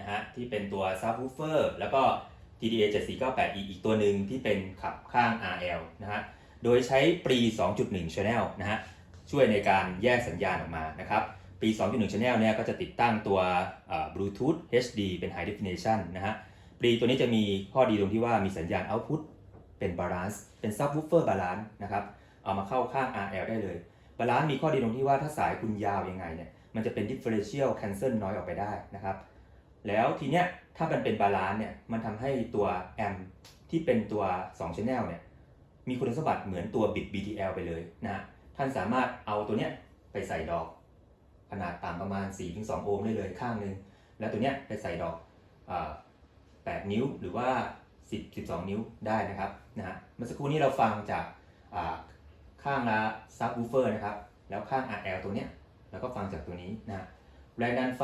นะฮะที่เป็นตัว subwoofer แล้วก็ TDA 7498E อีกตัวหนึ่งที่เป็นขับข้าง RL นะฮะโดยใช้ปรี 2.1 Channel นะฮะช่วยในการแยกสัญญาณออกมานะครับปี 2.1 Channel เนี่ยก็จะติดตั้งตัวเอ่อ Bluetooth HD เป็น High Definition นะฮะปรีตัวนี้จะมีข้อดีตรงที่ว่ามีสัญญาณ Output เป็น Balance เป็น Subwoofer Balance นะครับ เอามาเข้าข้าง RL ได้เลย Balance มีข้อดีตรงที่ว่าถ้าสายคุณยาวยังไงเนี่ย มันจะเป็น differential cancel noise ออกไปได้นะครับ แล้วทีเนี้ยถ้ามันเป็นบาลานซ์เนี่ยมันทำให้ตัวแอมที่เป็นตัว 2 channel เนี่ยมีคุณสมบัติเหมือนตัว bit BTL ไปเลยนะฮะท่านสามารถเอาตัวเนี้ยไปใส่ดอก ขนาดต่างประมาณ 4-2 โอห์มได้เลยข้างหนึง แล้วตัวเนี้ยไปใส่ดอกอ8นิ้วหรือว่า 10 12 นิ้วได้นะครับนะฮะเมื่อสักครู่นี้เราฟังจากข้างละ subwoofer นะครับ แล้วข้าง RL ตัวเนี้ย แล้วก็ฟังจากตัวนี้นะฮะแรงดันไฟ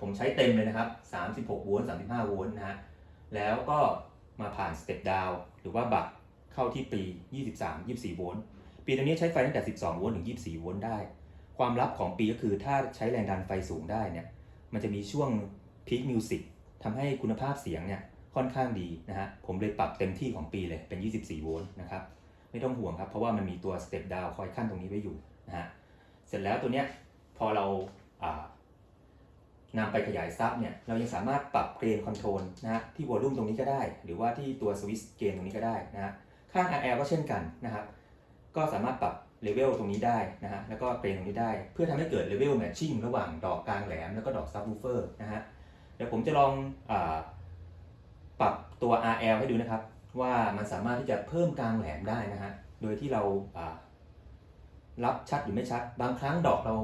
ผมใช้เต็มเลยนะครับ 36 โวลต์ 35 โวลต์นะฮะ แล้วก็มาผ่านสเต็ปดาวหรือว่าบักเข้าที่ปี 23 24 โวลต์ ปีตัวนี้ใช้ไฟตั้งแต่ 12 โวลต์ถึง 24 โวลต์ได้ ความลับของปีก็คือถ้าใช้แรงดันไฟสูงได้เนี่ย มันจะมีช่วงพีคมิวสิกทำให้คุณภาพเสียงเนี่ยค่อนข้างดีนะฮะ ผมเลยปรับเต็มที่ของปีเลยเป็น 24 โวลต์นะครับ ไม่ต้องห่วงครับ เพราะว่ามันมีตัวสเต็ปดาวคอยขั้นตรงนี้ไว้อยู่นะฮะ เสร็จแล้วตัวเนี้ย พอเราอ่านำไปขยายซับเนี่ยเรายังสามารถปรับเกรนคอนโทรลนะฮะที่วอลลุ่มตรงนี้ก็ได้ หรือว่าที่ตัวสวิตช์เกนตรงนี้ก็ได้นะฮะข้าง RL ก็เช่นกันนะครับก็สามารถปรับเลเวลตรงนี้ได้นะฮะแล้วก็เกรนตรงนี้ได้ เพื่อทำให้เกิดเลเวลแมทชิ่งระหว่างดอกกลางแหลมแล้วก็ดอกซับวูเฟอร์นะฮะเดี๋ยวผมจะลองอปรับตัว RL ให้ดูนะครับ ว่ามันสามารถที่จะเพิ่มกลางแหลมได้นะฮะโดยที่เรารับชัดหรือไม่ชัด บางครั้งดอกเรา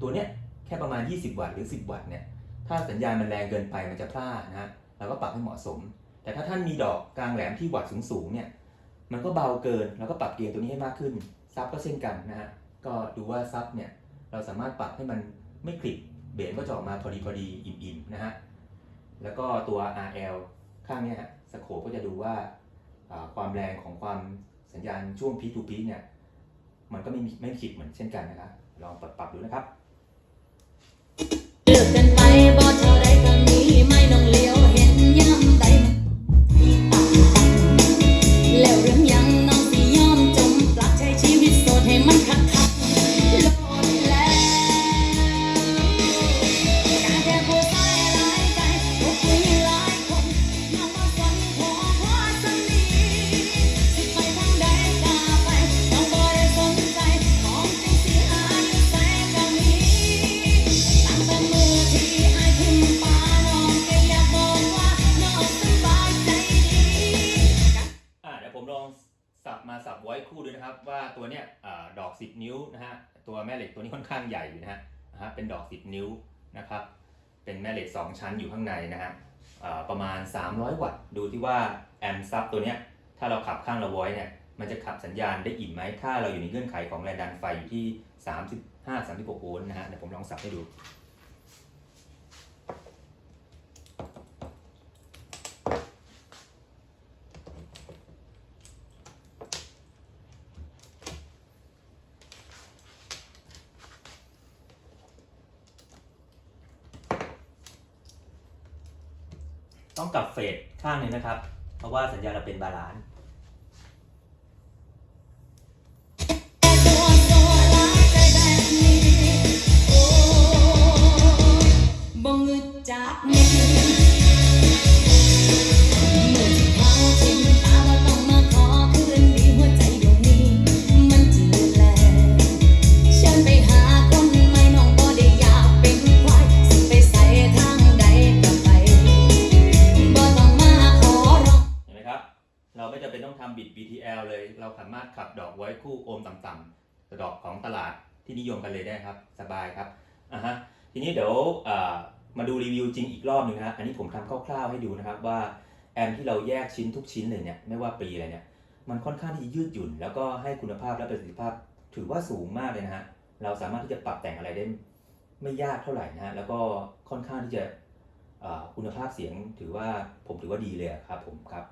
ตัวเนี้ยแค่ประมาณ 20 วัตต์หรือ 10 วัตต์เนี่ยถ้าสัญญาณมันแรงเกินไปมันจะพลาดนะฮะเราก็ปรับให้เหมาะสม แต่ถ้าท่านมีดอกกลางแหลมที่วัตต์สูงๆเนี่ยมันก็เบาเกินเราก็ปรับเกณฑ์ตัวนี้ให้มากขึ้นซับก็เช่นกันนะฮะก็ดูว่าซับเนี่ยเราสามารถปรับให้มันไม่คลิกเบสก็จะออกมาพอดีพอดีอิ่มๆนะฮะแล้วก็ตัว RL ข้างเนี้ยสโคปก็จะดูว่าความแรงของความสัญญาณช่วงพีทูพีเนี่ยมันก็ไม่ไม่ขีดเหมือนเช่นกันนะครับ ลองปรับปรับดูนะครับ สับไว้คู่ด้วยนะครับว่าตัวเนี้ยดอก 10 นิ้วนะฮะตัวแม่เหล็กตัวนี้ค่อนข้างใหญ่อยู่นะฮะนะฮะเป็นดอก 10 นิ้วนะครับ เป็นแม่เหล็ก 2 ชั้นอยู่ข้างในนะฮะประมาณ 300 วัตต์ ดูที่ว่าแอมซับตัวเนี้ยถ้าเราขับข้างละไว้เนี่ยมันจะขับสัญญาณได้อิ่มไหม ถ้าเราอยู่ในเงื่อนไขของแรงดันไฟอยู่ที่ 35 36 โวลต์นะฮะเดี๋ยวผมลองสับให้ดู ต้องกลับเฟดข้างหนึงนะครับ เพราะว่าสัญญาเราเป็นบาลานซ์ เลย เราสามารถขับดอกไว้คู่โอมต่ำๆดอกของตลาดที่นิยมกันเลยได้ครับ สบายครับอะฮะทีนี้เดี๋ยวมาดูรีวิวจริงอีกรอบหนึงนะอันนี้ผมทำคร่าวๆให้ดูนะครับว่าแอมที่เราแยกชิ้นทุกชิ้นเลยเนี่ยไม่ว่าปีอะไรเนี่ยมันค่อนข้างที่จะยืดหยุ่น แล้วก็ให้คุณภาพและประสิทธิภาพถือว่าสูงมากเลยนะฮะเราสามารถที่จะปรับแต่งอะไรได้ไม่ยากเท่าไหร่นะฮะแล้วก็ค่อนข้างที่จะคุณภาพเสียงถือว่าผมถือว่าดีเลยครับผมครับ